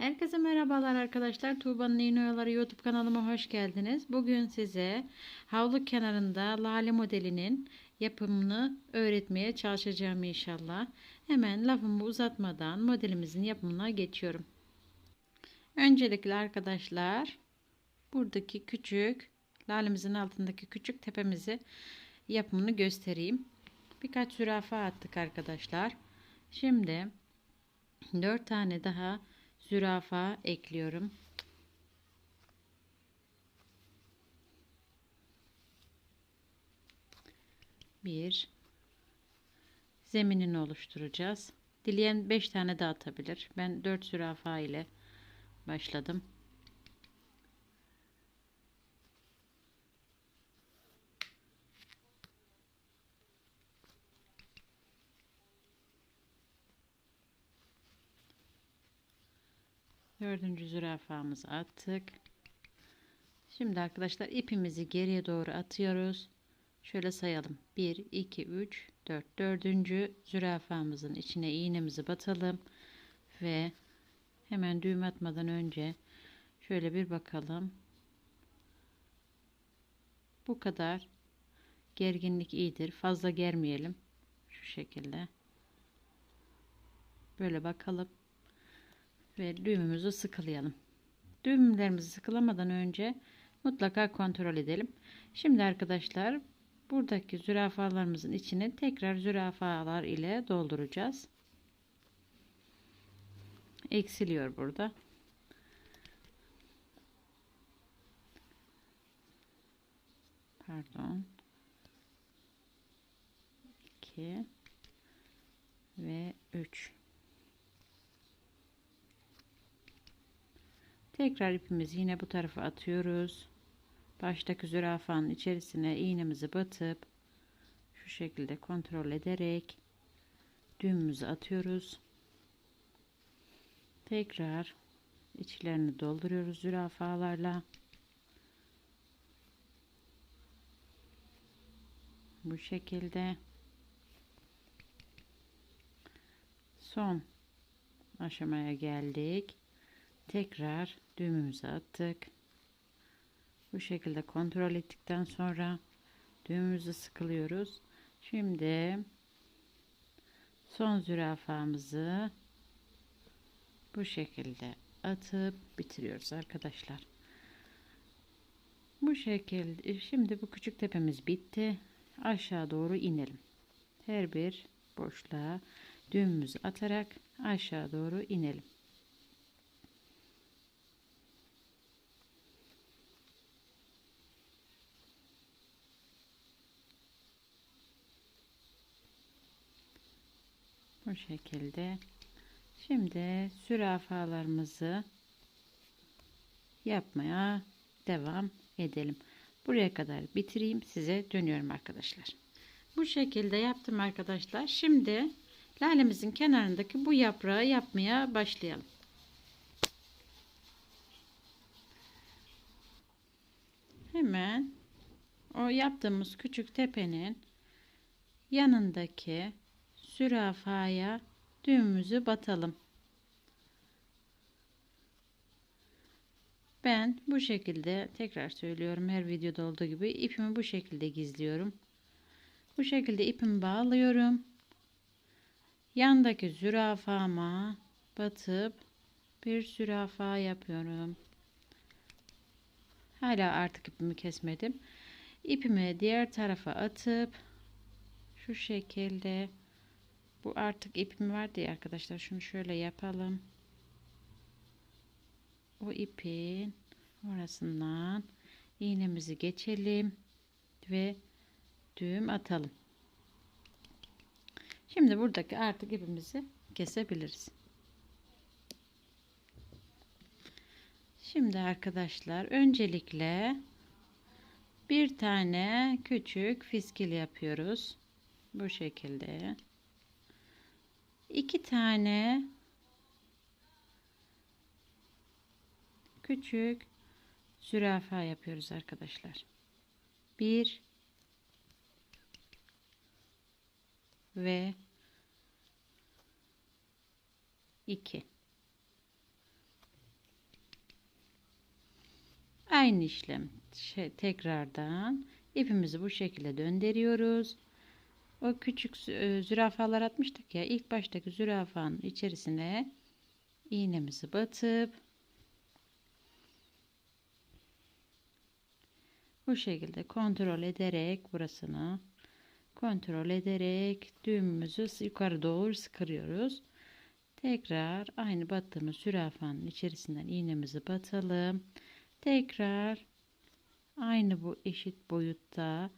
Herkese merhabalar arkadaşlar. Tuğba'nın İğne Oyaları YouTube kanalıma hoş geldiniz. Bugün size havlu kenarında lale modelinin yapımını öğretmeye çalışacağım inşallah. Hemen lafımı uzatmadan modelimizin yapımına geçiyorum. Öncelikle arkadaşlar buradaki küçük lalemizin altındaki küçük tepemizi yapımını göstereyim. Birkaç zürafa attık arkadaşlar. Şimdi 4 tane daha zürafa ekliyorum. Bir zeminini oluşturacağız. Dileyen 5 tane de atabilir. Ben 4 zürafa ile başladım. Dördüncü zürafamızı attık. Şimdi arkadaşlar ipimizi geriye doğru atıyoruz. Şöyle sayalım. 1, 2, 3, 4. Dördüncü zürafamızın içine iğnemizi batalım. Ve hemen düğüm atmadan önce şöyle bir bakalım. Bu kadar gerginlik iyidir. Fazla germeyelim. Şu şekilde. Böyle bakalım ve düğümümüzü sıkılayalım. Düğümlerimizi sıkılamadan önce mutlaka kontrol edelim. Şimdi arkadaşlar buradaki zürafalarımızın içine tekrar zürafalar ile dolduracağız. Eksiliyor burada. Pardon. 2 ve 3 Tekrar ipimizi yine bu tarafa atıyoruz. Baştaki zürafanın içerisine iğnemizi batıp şu şekilde kontrol ederek düğümümüzü atıyoruz. Tekrar içlerini dolduruyoruz zürafalarla. Bu şekilde son aşamaya geldik. Tekrar düğümümüzü attık. Bu şekilde kontrol ettikten sonra düğümümüzü sıkılıyoruz. Şimdi son zürafamızı bu şekilde atıp bitiriyoruz arkadaşlar. Bu şekilde şimdi bu küçük tepemiz bitti. Aşağı doğru inelim. Her bir boşluğa düğümümüzü atarak aşağı doğru inelim. Şekilde. Şimdi sürafalarımızı yapmaya devam edelim. Buraya kadar bitireyim. Size dönüyorum arkadaşlar. Bu şekilde yaptım arkadaşlar. Şimdi lalemizin kenarındaki bu yaprağı yapmaya başlayalım. Hemen o yaptığımız küçük tepenin yanındaki zürafaya düğümümüzü batalım. Ben bu şekilde tekrar söylüyorum her videoda olduğu gibi ipimi bu şekilde gizliyorum. Bu şekilde ipimi bağlıyorum. Yandaki zürafama batıp bir zürafa yapıyorum. Hala artık ipimi kesmedim. İpimi diğer tarafa atıp şu şekilde bu artık ipim vardı ya arkadaşlar. Şunu şöyle yapalım. O ipin orasından iğnemizi geçelim ve düğüm atalım. Şimdi buradaki artık ipimizi kesebiliriz. Şimdi arkadaşlar öncelikle bir tane küçük fiskil yapıyoruz. Bu şekilde iki tane küçük zürafa yapıyoruz arkadaşlar. Bir ve iki. Aynı işlem şey, tekrardan ipimizi bu şekilde döndürüyoruz. O küçük e, zürafalar atmıştık ya ilk baştaki zürafanın içerisine iğnemizi batıp bu şekilde kontrol ederek burasını kontrol ederek düğümümüzü yukarı doğru sıkıyoruz. Tekrar aynı battığımız zürafanın içerisinden iğnemizi batalım. Tekrar aynı bu eşit boyutta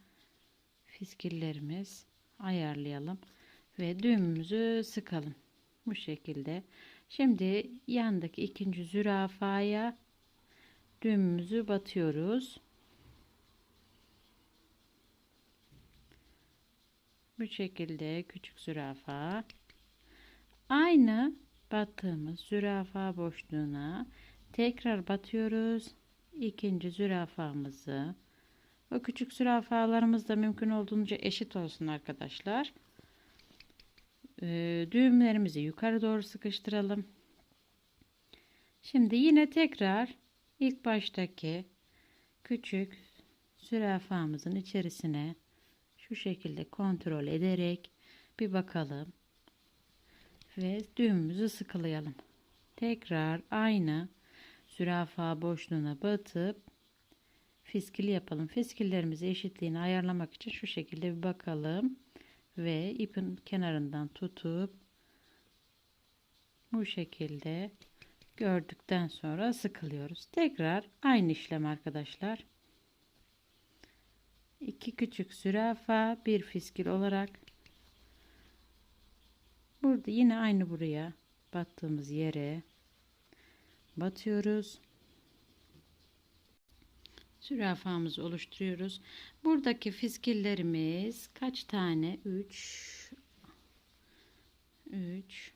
fiskillerimiz ayarlayalım ve düğümümüzü sıkalım. Bu şekilde. Şimdi yandaki ikinci zürafaya düğümümüzü batıyoruz. Bu şekilde küçük zürafa aynı battığımız zürafa boşluğuna tekrar batıyoruz. İkinci zürafamızı o küçük zürafalarımız da mümkün olduğunca eşit olsun arkadaşlar. Ee, düğümlerimizi yukarı doğru sıkıştıralım. Şimdi yine tekrar ilk baştaki küçük zürafamızın içerisine şu şekilde kontrol ederek bir bakalım ve düğümümüzü sıkılayalım. Tekrar aynı zürafa boşluğuna batıp fiskil yapalım. Fiskillerimizi eşitliğini ayarlamak için şu şekilde bir bakalım ve ipin kenarından tutup bu şekilde gördükten sonra sıkılıyoruz. Tekrar aynı işlem arkadaşlar. İki küçük zürafa, bir fiskil olarak burada yine aynı buraya battığımız yere batıyoruz. Zürafamızı oluşturuyoruz. Buradaki fiskillerimiz kaç tane? 3 3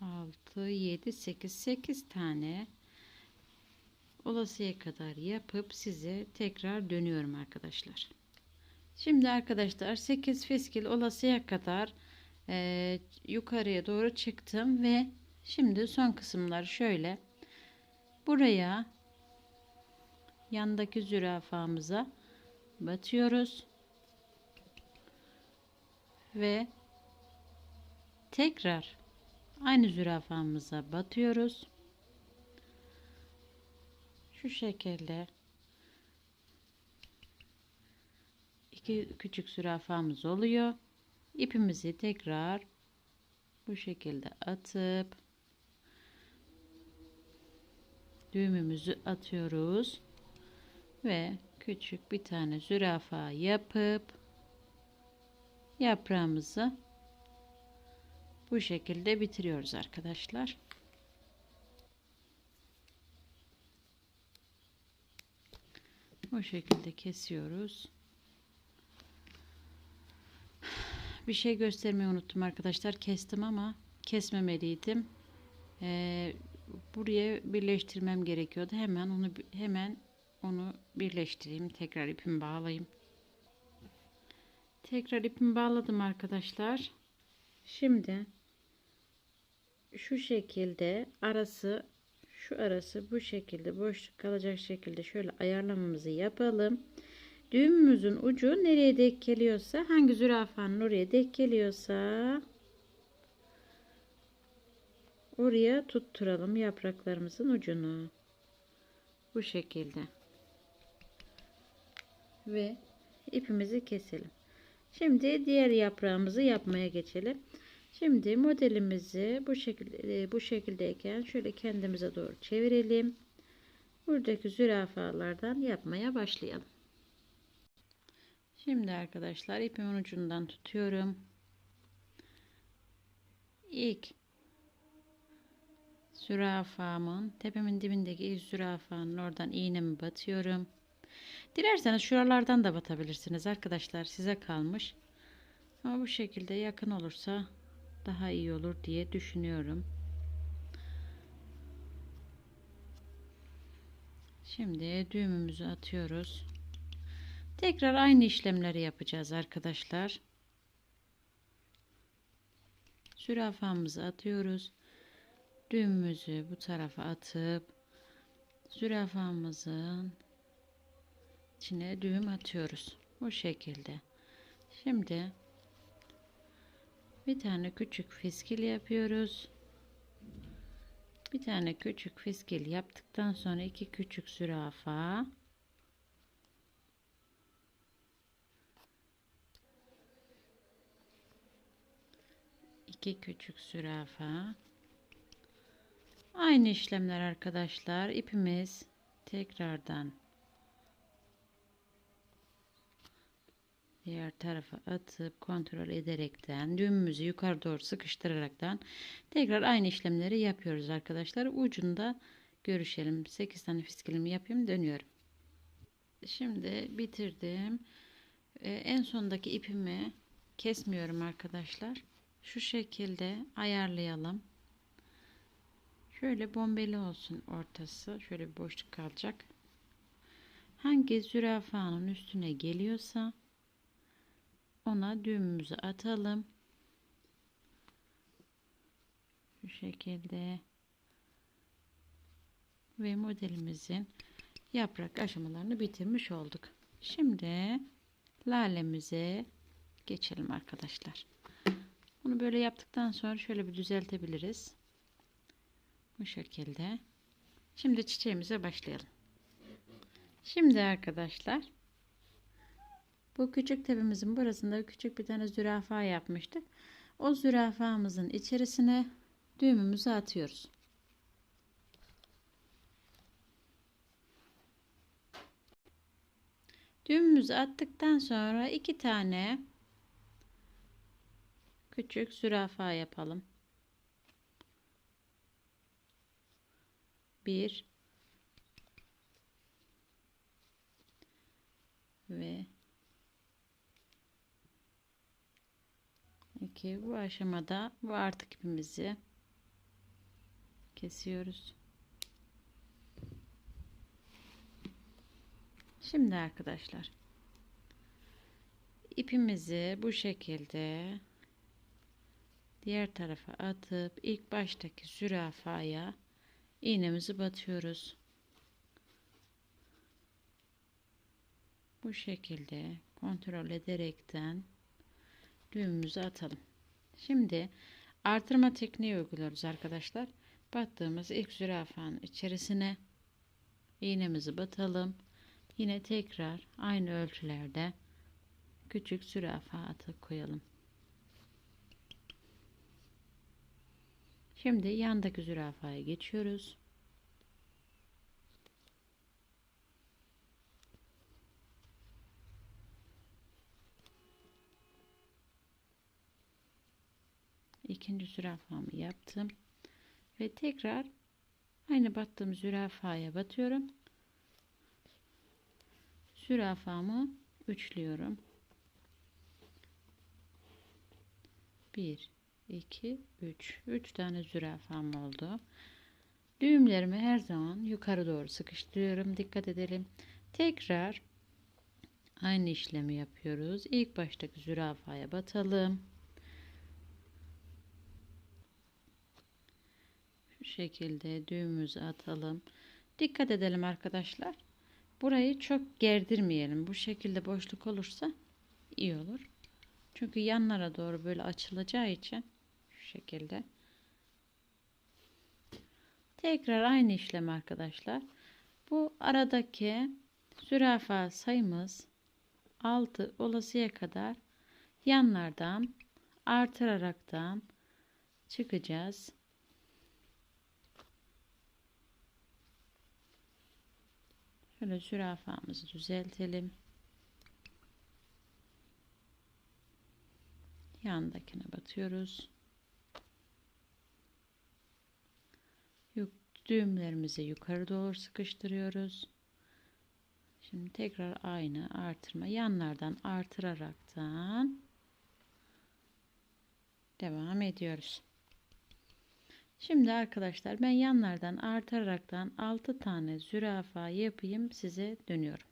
6 7 8 8 tane olasıya kadar yapıp size tekrar dönüyorum arkadaşlar. Şimdi arkadaşlar 8 fiskil olasıya kadar e, yukarıya doğru çıktım ve şimdi son kısımlar şöyle buraya yandaki zürafamıza batıyoruz. Ve tekrar aynı zürafamıza batıyoruz. Şu şekilde iki küçük zürafamız oluyor. İpimizi tekrar bu şekilde atıp düğümümüzü atıyoruz ve küçük bir tane zürafa yapıp yaprağımızı bu şekilde bitiriyoruz arkadaşlar. Bu şekilde kesiyoruz. Bir şey göstermeyi unuttum arkadaşlar. Kestim ama kesmemeliydim. Ee, buraya birleştirmem gerekiyordu. Hemen onu hemen onu birleştireyim. Tekrar ipimi bağlayayım. Tekrar ipimi bağladım arkadaşlar. Şimdi şu şekilde arası şu arası bu şekilde boşluk kalacak şekilde şöyle ayarlamamızı yapalım. Düğümümüzün ucu nereye denk geliyorsa hangi zürafanın oraya denk geliyorsa oraya tutturalım yapraklarımızın ucunu. Bu şekilde. Ve ipimizi keselim. Şimdi diğer yaprağımızı yapmaya geçelim. Şimdi modelimizi bu şekilde bu şekildeyken şöyle kendimize doğru çevirelim. Buradaki zürafalardan yapmaya başlayalım. Şimdi arkadaşlar ipimin ucundan tutuyorum. İlk zürafamın tepemin dibindeki zürafanın oradan iğnemi batıyorum. Dilerseniz şuralardan da batabilirsiniz arkadaşlar size kalmış. Ama bu şekilde yakın olursa daha iyi olur diye düşünüyorum. Şimdi düğümümüzü atıyoruz. Tekrar aynı işlemleri yapacağız arkadaşlar. Zürafamızı atıyoruz. Düğümümüzü bu tarafa atıp zürafamızın içine düğüm atıyoruz. Bu şekilde. Şimdi bir tane küçük fiskil yapıyoruz. Bir tane küçük fiskil yaptıktan sonra iki küçük zürafa iki küçük zürafa aynı işlemler arkadaşlar ipimiz tekrardan diğer tarafa atıp kontrol ederekten düğümümüzü yukarı doğru sıkıştıraraktan tekrar aynı işlemleri yapıyoruz arkadaşlar. Ucunda görüşelim. 8 tane fiskilimi yapayım dönüyorum. Şimdi bitirdim. Ee, en sondaki ipimi kesmiyorum arkadaşlar. Şu şekilde ayarlayalım. Şöyle bombeli olsun ortası. Şöyle bir boşluk kalacak. Hangi zürafanın üstüne geliyorsa ona düğümümüzü atalım. Şu şekilde. Ve modelimizin yaprak aşamalarını bitirmiş olduk. Şimdi lalemize geçelim arkadaşlar. Bunu böyle yaptıktan sonra şöyle bir düzeltebiliriz. Bu şekilde. Şimdi çiçeğimize başlayalım. Şimdi arkadaşlar bu küçük tepemizin burasında küçük bir tane zürafa yapmıştık. O zürafamızın içerisine düğümümüzü atıyoruz. Düğümümüzü attıktan sonra iki tane küçük zürafa yapalım. Bir ve 2 bu aşamada bu artık ipimizi kesiyoruz. Şimdi arkadaşlar ipimizi bu şekilde diğer tarafa atıp ilk baştaki zürafaya iğnemizi batıyoruz. Bu şekilde kontrol ederekten düğümümüzü atalım. Şimdi artırma tekniği uyguluyoruz arkadaşlar. Battığımız ilk zürafanın içerisine iğnemizi batalım. Yine tekrar aynı ölçülerde küçük zürafa atıp koyalım. Şimdi yandaki zürafaya geçiyoruz. İkinci zürafamı yaptım. Ve tekrar aynı battığım zürafaya batıyorum. Zürafamı üçlüyorum. 1 2 3 3 tane zürafam oldu. Düğümlerimi her zaman yukarı doğru sıkıştırıyorum. Dikkat edelim. Tekrar aynı işlemi yapıyoruz. İlk baştaki zürafaya batalım şekilde düğümümüzü atalım. Dikkat edelim arkadaşlar. Burayı çok gerdirmeyelim. Bu şekilde boşluk olursa iyi olur. Çünkü yanlara doğru böyle açılacağı için şu şekilde. Tekrar aynı işlem arkadaşlar. Bu aradaki zürafa sayımız 6 olasıya kadar yanlardan artıraraktan çıkacağız. Şöyle zürafamızı düzeltelim. Yandakine batıyoruz. Düğümlerimizi yukarı doğru sıkıştırıyoruz. Şimdi tekrar aynı artırma yanlardan artıraraktan devam ediyoruz. Şimdi arkadaşlar ben yanlardan artaraktan 6 tane zürafa yapayım size dönüyorum.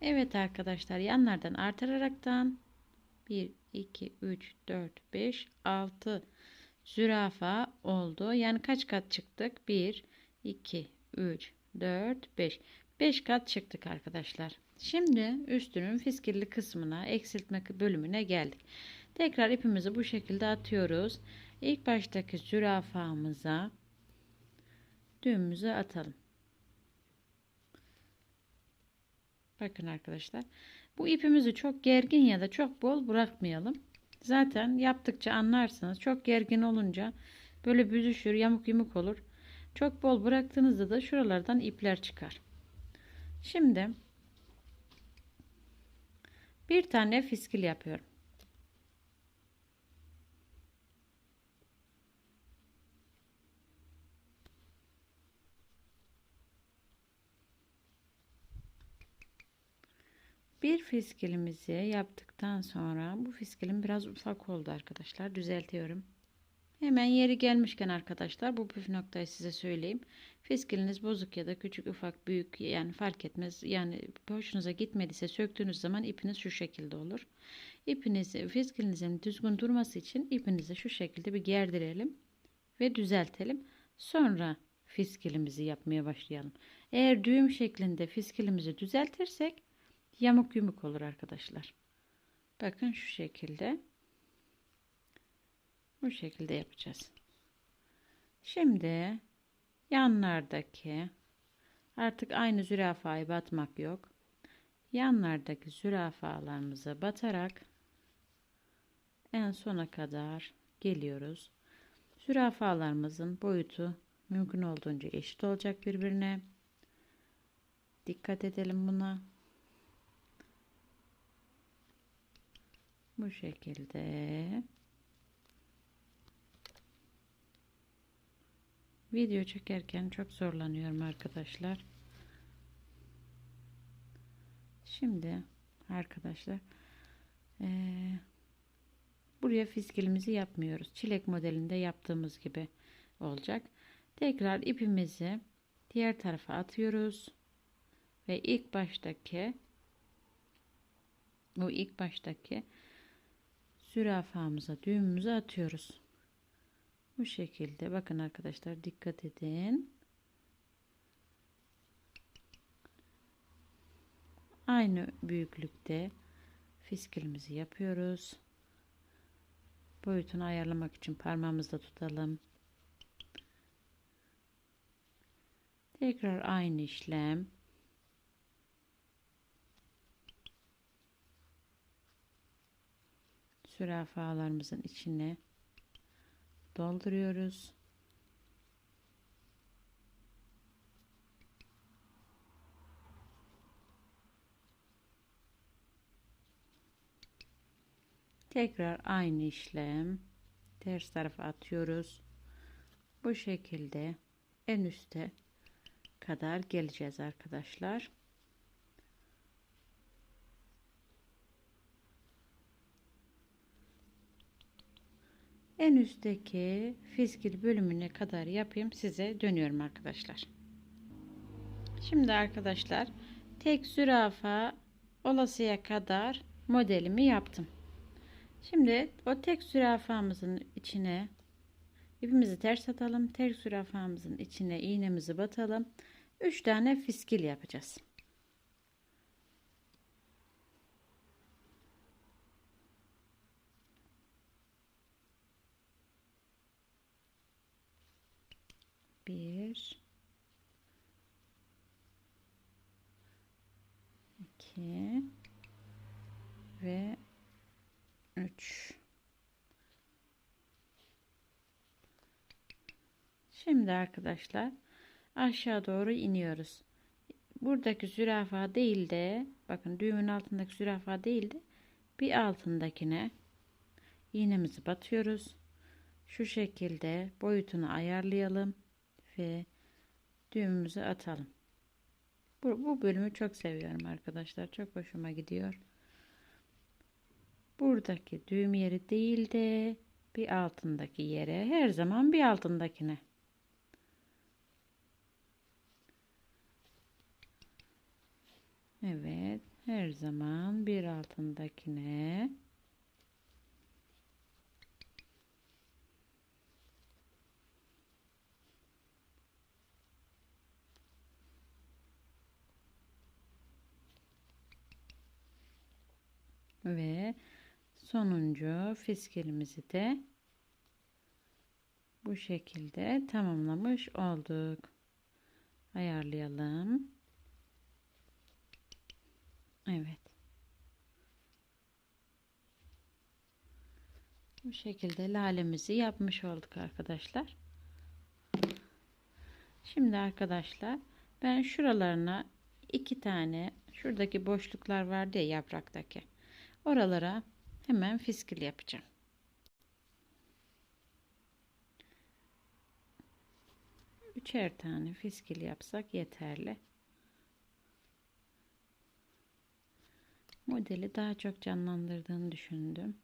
Evet arkadaşlar yanlardan artıraraktan 1 2 3 4 5 6 zürafa oldu. Yani kaç kat çıktık? 1 2 3 4 5 5 kat çıktık arkadaşlar. Şimdi üstünün fiskilli kısmına eksiltme bölümüne geldik. Tekrar ipimizi bu şekilde atıyoruz. İlk baştaki zürafamıza düğümümüzü atalım. Bakın arkadaşlar. Bu ipimizi çok gergin ya da çok bol bırakmayalım. Zaten yaptıkça anlarsınız. Çok gergin olunca böyle büzüşür, yamuk yumuk olur. Çok bol bıraktığınızda da şuralardan ipler çıkar. Şimdi bir tane fiskil yapıyorum. Bir fiskilimizi yaptıktan sonra bu fiskilim biraz ufak oldu arkadaşlar. Düzeltiyorum. Hemen yeri gelmişken arkadaşlar bu püf noktayı size söyleyeyim. Fiskiliniz bozuk ya da küçük ufak büyük yani fark etmez. Yani hoşunuza gitmediyse söktüğünüz zaman ipiniz şu şekilde olur. İpinizi fiskilinizin düzgün durması için ipinizi şu şekilde bir gerdirelim ve düzeltelim. Sonra fiskilimizi yapmaya başlayalım. Eğer düğüm şeklinde fiskilimizi düzeltirsek yamuk yumuk olur arkadaşlar. Bakın şu şekilde. Bu şekilde yapacağız. Şimdi yanlardaki artık aynı zürafayı batmak yok. Yanlardaki zürafalarımıza batarak en sona kadar geliyoruz. Zürafalarımızın boyutu mümkün olduğunca eşit olacak birbirine. Dikkat edelim buna. Bu şekilde. Video çekerken çok zorlanıyorum arkadaşlar. Şimdi arkadaşlar ee, buraya fiskilimizi yapmıyoruz. Çilek modelinde yaptığımız gibi olacak. Tekrar ipimizi diğer tarafa atıyoruz. Ve ilk baştaki bu ilk baştaki zürafamıza düğümümüzü atıyoruz. Bu şekilde bakın arkadaşlar dikkat edin. Aynı büyüklükte fiskilimizi yapıyoruz. Boyutunu ayarlamak için parmağımızla tutalım. Tekrar aynı işlem. Sürafalarımızın içine dolduruyoruz. Tekrar aynı işlem ters tarafa atıyoruz. Bu şekilde en üste kadar geleceğiz arkadaşlar. En üstteki fiskil bölümüne kadar yapayım size dönüyorum arkadaşlar. Şimdi arkadaşlar tek zürafa olasıya kadar modelimi yaptım. Şimdi o tek zürafamızın içine ipimizi ters atalım tek zürafamızın içine iğnemizi batalım. 3 tane fiskil yapacağız 2 ve 3 Şimdi arkadaşlar aşağı doğru iniyoruz. Buradaki zürafa değil de bakın düğümün altındaki zürafa değil de bir altındakine iğnemizi batıyoruz. Şu şekilde boyutunu ayarlayalım ve düğümümüzü atalım. Bu, bu bölümü çok seviyorum arkadaşlar. Çok hoşuma gidiyor. Buradaki düğüm yeri değil de bir altındaki yere her zaman bir altındakine. Evet her zaman bir altındakine Ve sonuncu fiskilimizi de bu şekilde tamamlamış olduk. Ayarlayalım. Evet. Bu şekilde lalemizi yapmış olduk arkadaşlar. Şimdi arkadaşlar ben şuralarına iki tane şuradaki boşluklar vardı ya yapraktaki. Oralara hemen fiskil yapacağım. Üçer tane fiskil yapsak yeterli. Modeli daha çok canlandırdığını düşündüm.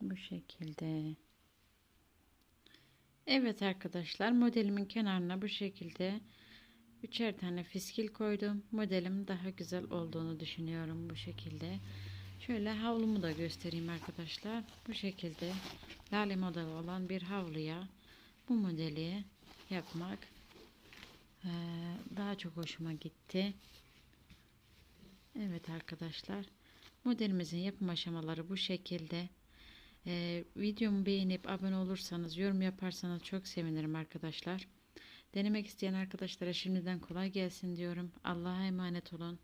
Bu şekilde. Evet arkadaşlar modelimin kenarına bu şekilde üçer tane fiskil koydum. Modelim daha güzel olduğunu düşünüyorum bu şekilde. Şöyle havlumu da göstereyim arkadaşlar. Bu şekilde lale modeli olan bir havluya bu modeli yapmak eee, daha çok hoşuma gitti. Evet arkadaşlar modelimizin yapım aşamaları bu şekilde. Ee, videomu beğenip abone olursanız, yorum yaparsanız çok sevinirim arkadaşlar. Denemek isteyen arkadaşlara şimdiden kolay gelsin diyorum. Allah'a emanet olun.